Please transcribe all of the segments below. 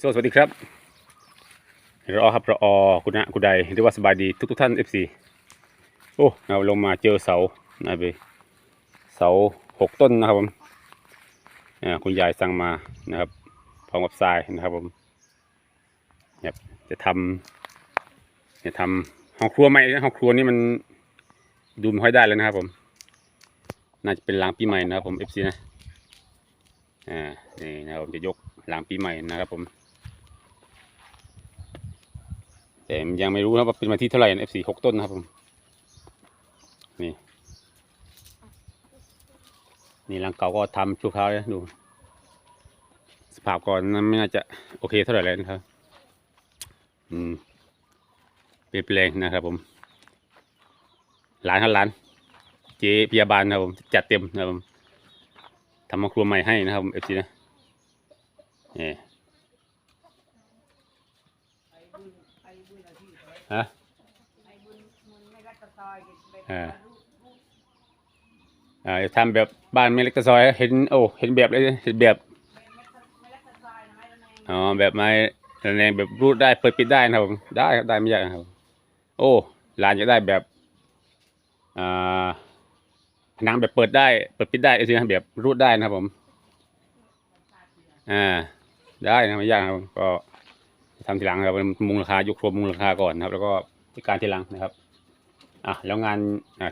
สวัสดีครับรอครับรอคุณนะคุณใดหรือว่าสบายดีทุกทุกท่าน FC โอ้เราลงมาเจอเสานะไปเสาหกต้นนะครับผมคุณยายสั่งมานะครับพร้อมกับทรายนะครับผมครับจะทำจะทำห้องครัวใหม่ห้องครัวนี่มันดูไม่ค่อยได้เลยนะครับผม น่าจะเป็นหล้างปีใหม่นะครับผม FC นะอ่านี่นะครับผมจะยกหลังปีใหม่นะครับผม แต่ยังไม่รู้นะว่าเป็นวันที่เท่าไหร่นะ F4 หกต้นนะครับผมนี่นี่หลังเก่าก็ทำชั่วคราวเลยดู สภาพก่อนนั้นไม่น่าจะโอเคเท่าไหร่เลยนะครับ อืมเปลี่ยนแปลงนะครับผมหลานครับหลาน เจพยาบาลนะครับผมจัดเต็มนะครับผมทำมาครัวใหม่ให้นะครับผม FC นะเนี่ย ฮะอ่าอ่าจะทำแบบบ้านไม่เล็กตะซอย เห็นโอ้เห็นแบบเลยเห็นแบบอ๋อแบบไม้ระแนงแบบรูดได้เปิดปิดได้นะครับผมได้ครับได้ไม่ยากนะครับ โอ้ร้านจะได้แบบอ่าผนังแบบเปิดได้ เปิดปิดได้ไอ้สินะแบบรูดได้นะครับผม อ่า ได้นะไม่ยากนะครับก็ ทำทีหลังครับมุงราคายกครัวมุงราคาก่อนนะครับ แล้วก็จัดการทีหลังนะครับอะแล้วงาน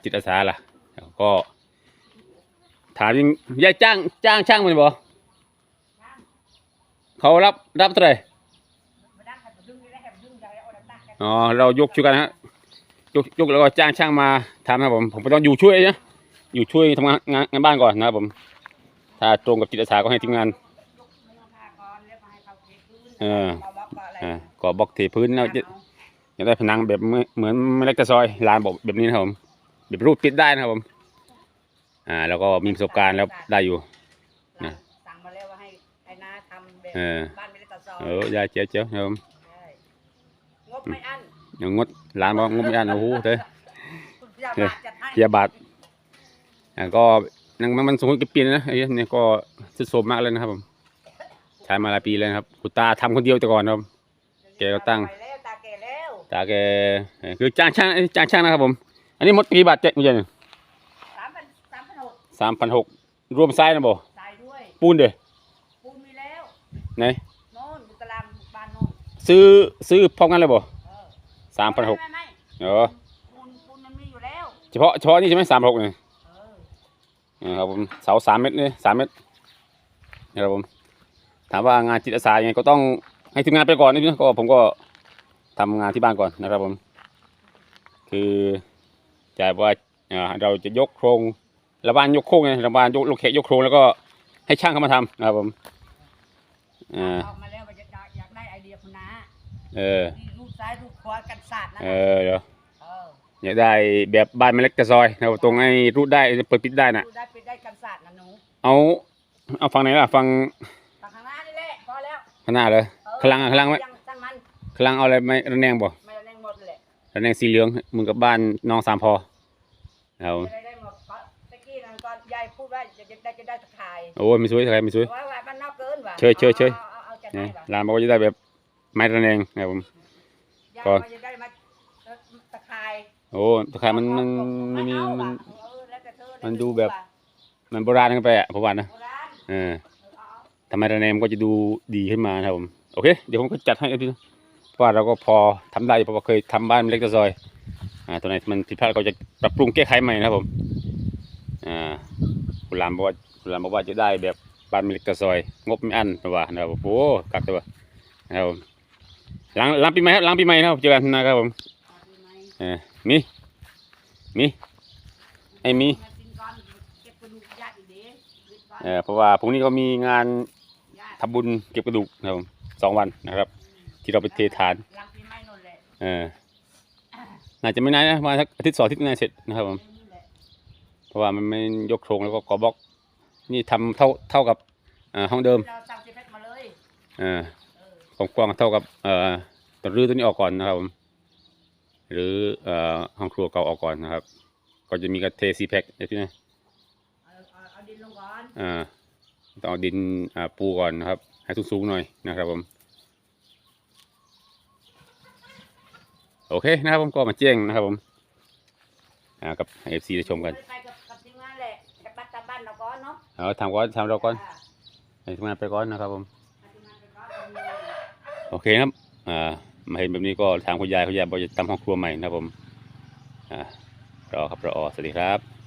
จิตอาสาล่ะ ก็ ถามจริงยายจ้างจ้างช่างมันบ่เขารับรับเท่าไหร่อ๋อเรายกช่วยกันฮะยกยกแล้วก็จ้างช่างมาทำนะผมผมต้องอยู่ช่วยนะอยู่ช่วยทำงานงานงานบ้านก่อนนะครับผม ถ้าตรงกับจิตอาสาก็ให้ทีมงานเออ อ่าก็บล็อกเทพื้นแล้วจะอยากได้ผนังแบบเหมือนเหมือนไม่เล็กตะซอยลานบอกแบบนี้นะครับผมแบบรูดปิดได้นะครับผมอ่าแล้วก็มีประสบการณ์แล้วได้อยู่ นะ สั่งมาแล้วว่าให้ไอ้นาทำแบบเออบ้านไม่ได้ตัดซอยเออยายเจ๊เจ๊ครับผมใช่งบไม่อั้นอย่างงดร้านบอกงดไม่อันโอ้โหเด้อ คุณพยาเออบาลจัดให้พยาบาทอ่าก็นังมันมันสมควรกี่ปีแล้วนะไอ้เนี่ยก็สุดโทรมมากเลยนะครับผมใช้มาหลายปีแล้วนะครับคุณตาทำคนเดียวแต่ก่อนครับแกก็ตั้งไปแล้วตาแก่แล้วตาแกเออคือจ้างช่างเอ้ยจ้างช่างนะครับผม อันนี้หมดกี่บาทเจ๊ไม่ใช่สามพันสามพันหกสามพันหกรวมไซส์นะบ่ใส่ด้วยปูนเด้อปูนมีแล้วไหนโน่นอยู่ตารางบ้านโน่นซื้อซื้อพร้อมกันเลยบ่เออสามพันหกไม่ไม่เออปูนปูนมันมีอยู่แล้วเฉพาะเฉพาะนี่ใช่ไหมสามหกเนี่ยเออนะครับผมเสาสามเมตรเนี่ยสามเมตรนะครับผม ถามว่างานจิตอาสายังไงก็ต้องให้ทีมงานไปก่อนนะก็ผมก็ทำงานที่บ้านก่อนนะครับผม คือจะบอกว่าอ่าเราจะยกโครงระบานยกโครงไงระบานยกลูกเขยยกโครงแล้วก็ให้ช่างเข้ามาทำนะครับผมอ่าออกมาแล้วว่าจะอยากได้ไอเดียคุณน้าเออที่รูปซ้ายรูปขวากันศาสตร์นะเออเดี๋ยวเอออยากได้แบบบ้านไม้เล็กกระซอยนะครับตรงไอ้รูดได้เปิดปิดได้น่ะรูปได้ไปได้กันศาสตร์นะหนูเอาเอาฟังไหนล่ะฟัง ข้างหน้าเลยเออข้างหลังอะข้างหลังไหมยังตั้งมันข้างหลังเอาอะไรไม่ระแนงบ่ไม่ได้หมดเลยระแนงสีเหลืองมึงกับบ้านน้องสามพอเอาจะได้ได้หมดเพราะตะกี้นั่นก่อนยายพูดว่าจะได้จะได้ตะข่ายโอ้ยไม่สวยใครไม่สวยว่าว่ามันนอกเกินว่ะเชยเชยเชยอาเอาเอาจะนี่ให้ว่ะร้านบอกว่าจะได้แบบไม้ระแนงนะครับผมยายก่อนว่าจะได้มาตะข่ายโอ้ตะไคร้มันมันมันมีเอามันว่ะเออแล้วแต่เธอมันดูแบบมันโบราณกันไปอะผมว่านะโบราณเออ ทำไมระแนงมันก็จะดูดีขึ้นมานะครับผมโอเค เดี๋ยวผมก็จัดให้พี่เพราะว่าเราก็พอทำได้เพราะว่าเคยทำบ้านเล็กตะซอย อ่าตัวไหนมันผิดพลาดก็จะปรับปรุงแก้ไขใหม่นะครับผมอ่าคุณรามบอกว่าคุณรามบอกว่าจะได้แบบบ้านเล็กตะซอย งบไม่อั้นนะว่านะครับผมโอ้กักตัวนะครับผมหลังหลังปีใหม่ครับหลังปีใหม่นะครับเจอกันนะครับผมเอาดีไหมเออมีมีไอ้มีมากินก่อนเก็บกระดูกญาติอีกเด้กินก่อนเออเพราะว่าพรุ่งนี้ก็มีงานญาติ ทำบุญเก็บกระดูกนะครับผมสองวันนะครับ ที่เราไปเทฐานหลังปีใหม่นู่นแหละเออน่าจะไม่นานนะประมาณสักอาทิตย์สองอาทิตย์น่าเสร็จนะครับผมนี่แหละเพราะว่ามันไม่ยกโครงแล้วก็ก่อบล็อก นี่ทำเท่าเท่ากับเอ่อห้องเดิมเราสั่งสิเพชรมาเลยเออเออความกว้างเท่ากับเอ่อต้นรื้อตัวนี้ออกก่อนนะครับผมหรือเอ่อห้องครัวเก่าออกก่อนนะครับ ก็จะมีกระเทซีแพ็คไอ้ที่นี่เอาเอาเอาดินลงก่อนอ่า ต้องเอาดินปูก่อนนะครับ ให้สูงๆหน่อยนะครับผม โอเคนะครับผมก็มาแจ้งนะครับผมกับเอฟซีได้ชมกันเอาทำก่อนทำเราก่อนให้ทำงานไปก่อนนะครับผมโอเคครับมาเห็นแบบนี้ก็ทางคุณยายคุณยายบอกจะทำห้องครัวใหม่นะครับผมรอครับรอสวัสดีครับ